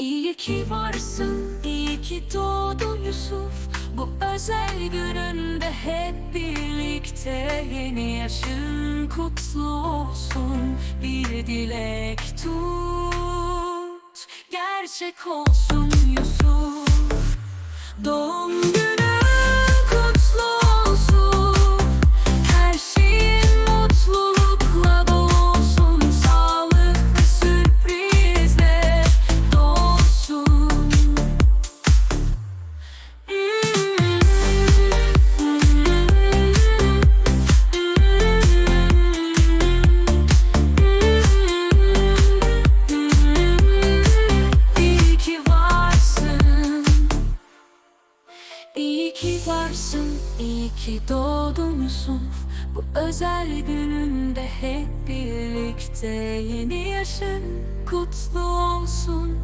İyi ki varsın, iyi ki doğdun Yusuf. Bu özel gününde hep birlikte Yeni yaşın kutlu olsun. Bir dilek tut Gerçek olsun Yusuf İyi ki varsın, iyi ki doğdun Bu özel gününde hep birlikte Yeni yaşın kutlu olsun